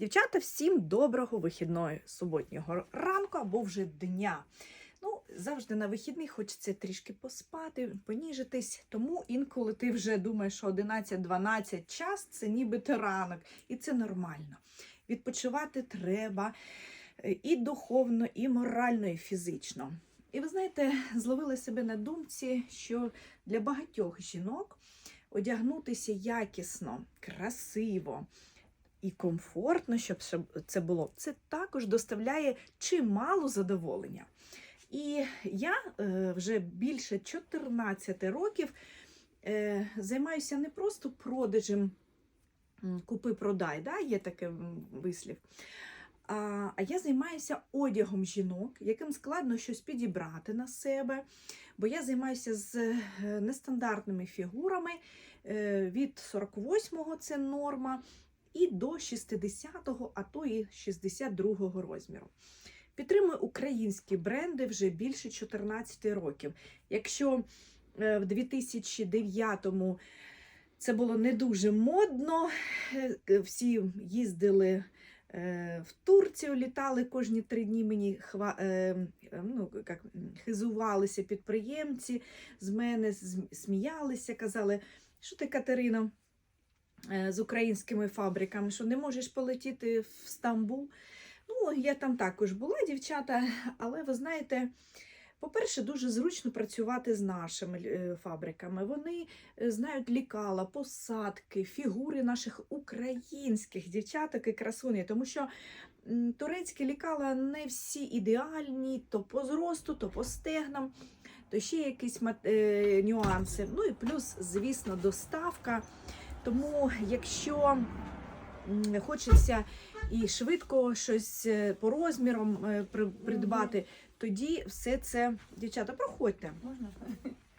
Дівчата, всім доброго вихідного суботнього ранку або вже дня. Ну, завжди на вихідний хочеться трішки поспати, поніжитись. Тому інколи ти вже думаєш, що 11-12 час це нібито ранок, і це нормально. Відпочивати треба е, і духовно, і морально, і фізично. І ви знаєте, зловили себе на думці, що для багатьох жінок одягнутися якісно, красиво і комфортно, щоб це було, це також доставляє чимало задоволення. І я е, вже більше 14 років е, займаюся не просто продажем купи-продай, да, є такий вислів. А, я займаюся одягом жінок, яким складно щось підібрати на себе, бо я займаюся з е, нестандартними фігурами. Від 48-го це норма, і до 60-го, а то і 62-го розміру. Підтримую українські бренди вже більше 14 років. Якщо е, в 2009-му це було не дуже модно, е, всі їздили е, в Турцію, літали кожні три дні мені хва... ну, як, хизувалися підприємці з мене, сміялися, казали, що ти, Катерина, з українськими фабриками, що не можеш полетіти в Стамбул. Ну, я там також була, дівчата, але ви знаєте, по-перше, дуже зручно працювати з нашими фабриками. Вони е, знають лікала, посадки, фігури наших українських дівчаток і красуні, тому що турецькі лікала не всі ідеальні, то по зросту, то по стегнам, то ще якісь е, нюанси. Ну і плюс, звісно, доставка. Тому, якщо хочеться і швидко щось е, по розмірам е, придбати, тоді все це, дівчата, проходьте. Можна?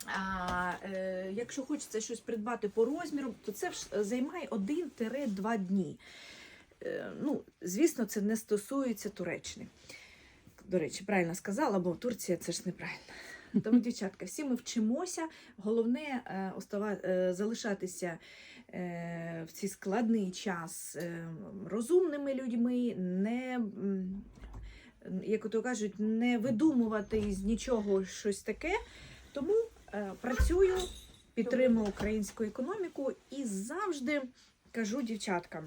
А е, якщо хочеться щось придбати по розміру, то це займає 1-2 дні. Е, ну, Звісно, це не стосується Туреччини. До речі, правильно сказала, бо Турція це ж неправильно. Тому, дівчатка, всі ми вчимося. Головне е, остава, е, залишатися в цей складний час е, розумними людьми, не, як то кажуть, не видумувати з нічого щось таке. Тому е, працюю, підтримую українську економіку і завжди кажу дівчаткам.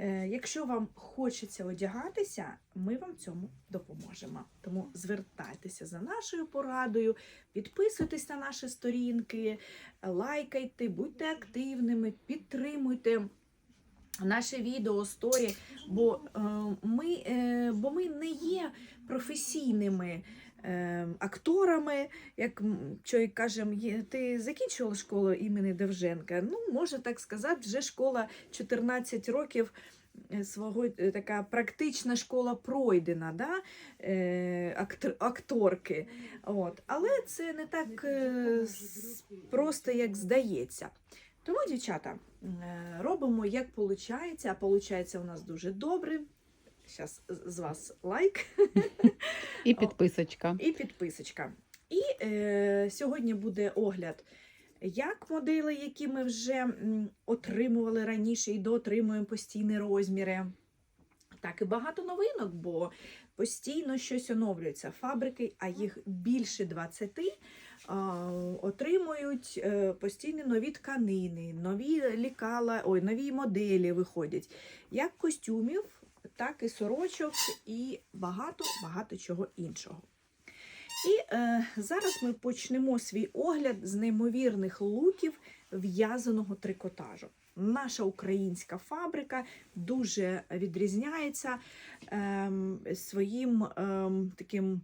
Е, Якщо вам хочеться одягатися, ми вам цьому допоможемо. Тому звертайтеся за нашою порадою, підписуйтесь на наші сторінки, лайкайте, будьте активними, підтримуйте наше відео, сторі, бо е, ми, е, бо ми не є професійними. Е, Акторами, як чоловік каже, ти закінчувала школу імені Девженка. Ну, можна так сказати, вже школа 14 років е, свого е, така практична школа пройдена, да? е, актор, акторки. От. Але це не так просто, як здається. Тому, дівчата, робимо як виходить, а виходить у нас дуже добре. Зараз з вас лайк. І підписочка. І підписочка. І е, сьогодні буде огляд як моделі, які ми вже отримували раніше і доотримуємо постійні розміри. Так і багато новинок, бо постійно щось оновлюється. Фабрики, а їх більше 20, а, отримують е, постійно нові тканини, нові лікала, ой, нові моделі виходять, як костюмів, так і сорочок, і багато-багато чого іншого. І е, зараз ми почнемо свій огляд з неймовірних луків в'язаного трикотажу. Наша українська фабрика дуже відрізняється ем, своїм ем, таким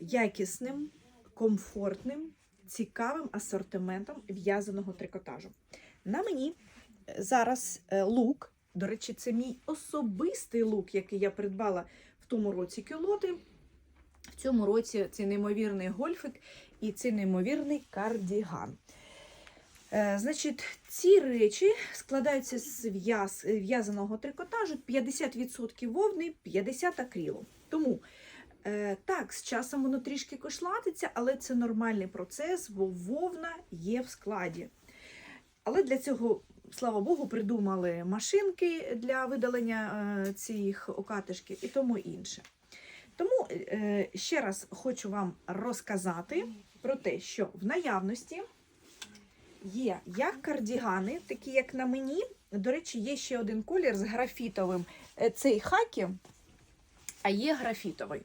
якісним, комфортним, цікавим асортиментом в'язаного трикотажу. На мені зараз е, лук. До речі, це мій особистий лук, який я придбала в тому році кюлоти. В цьому році це неймовірний гольфик і це неймовірний кардіган. Е, значить, ці речі складаються з в'яз- в'язаного трикотажу 50% вовни, 50% акрилу. Тому е, так, з часом воно трішки кошлатиться, але це нормальний процес, бо вовна є в складі. Але для цього слава Богу, придумали машинки для видалення е, цих окатишків і тому інше. Тому е, ще раз хочу вам розказати про те, що в наявності є як кардігани, такі як на мені. До речі, є ще один колір з графітовим. Е, Цей хакі, а є графітовий.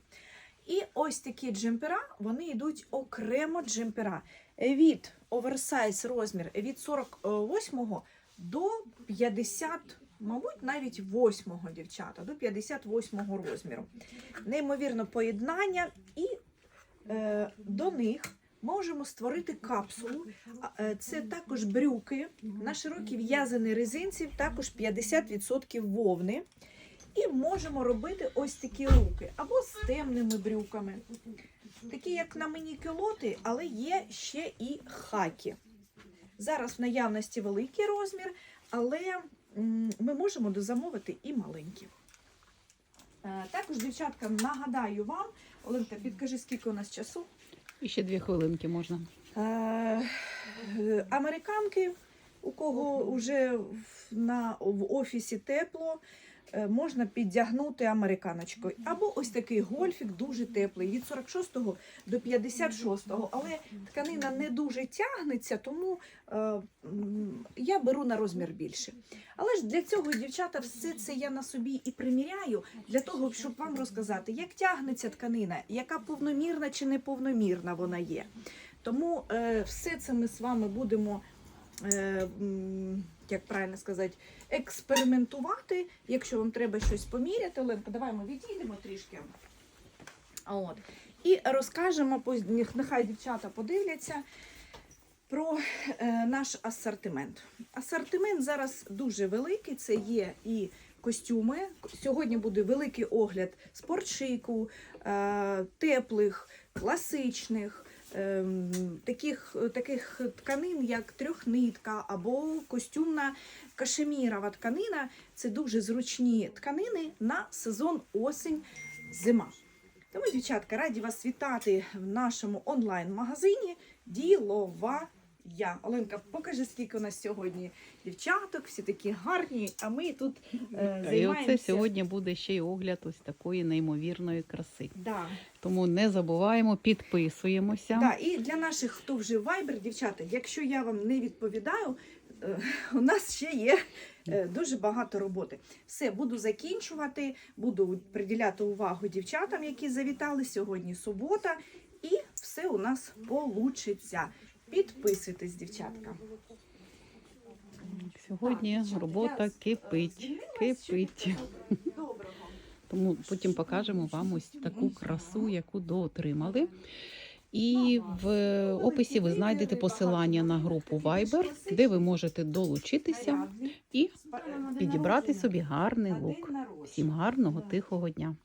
І ось такі джемпера, вони йдуть окремо джемпера. Від оверсайз розмір від 48 до 50, мабуть, навіть 8 дівчата, до 58 розміру. Неймовірно поєднання, і е, до них можемо створити капсулу. Е, Це також брюки на широкій в'язаній резинці, також 50% вовни. І можемо робити ось такі руки або з темними брюками. Такі, як на мені кілоти, але є ще і хакі. Зараз в наявності великий розмір, але ми можемо дозамовити і маленькі. Е, Також, дівчатка, нагадаю вам, Оленка, підкажи, скільки у нас часу. І ще дві хвилинки можна. Е, Американки, у кого вже в- на, в офісі тепло, можна піддягнути американочкою. Або ось такий гольфік дуже теплий, від 46 до 56, але тканина не дуже тягнеться, тому е, я беру на розмір більше. Але ж для цього, дівчата, все це я на собі і приміряю, для того, щоб вам розказати, як тягнеться тканина, яка повномірна чи неповномірна вона є. Тому е, все це ми з вами будемо, е, як правильно сказати, експериментувати. Якщо вам треба щось поміряти, Оленка, давай ми відійдемо трішки. От. І розкажемо, нехай дівчата подивляться про е, наш асортимент. Асортимент зараз дуже великий. Це є і костюми. Сьогодні буде великий огляд спортшику, е, теплих, класичних. Ем, Таких, таких тканин, як трьохнитка або костюмна кашемірова тканина це дуже зручні тканини на сезон осінь-зима. Тому, дівчатка, раді вас вітати в нашому онлайн-магазині Ділова я. Оленка, покажи, скільки у нас сьогодні дівчаток, всі такі гарні, а ми тут е, І оце сьогодні буде ще й огляд ось такої неймовірної краси. Да. Тому не забуваємо, підписуємося. Да, і для наших, хто вже в Viber, дівчата, якщо я вам не відповідаю, е, у нас ще є е, дуже багато роботи. Все, буду закінчувати, буду приділяти увагу дівчатам, які завітали сьогодні субота, і все у нас получиться. Підписуйтесь, дівчатка. Сьогодні робота кипить, кипить. Тому потім покажемо вам ось таку красу, яку доотримали. І в описі ви знайдете посилання на групу Viber, де ви можете долучитися і підібрати собі гарний лук. Всім гарного тихого дня.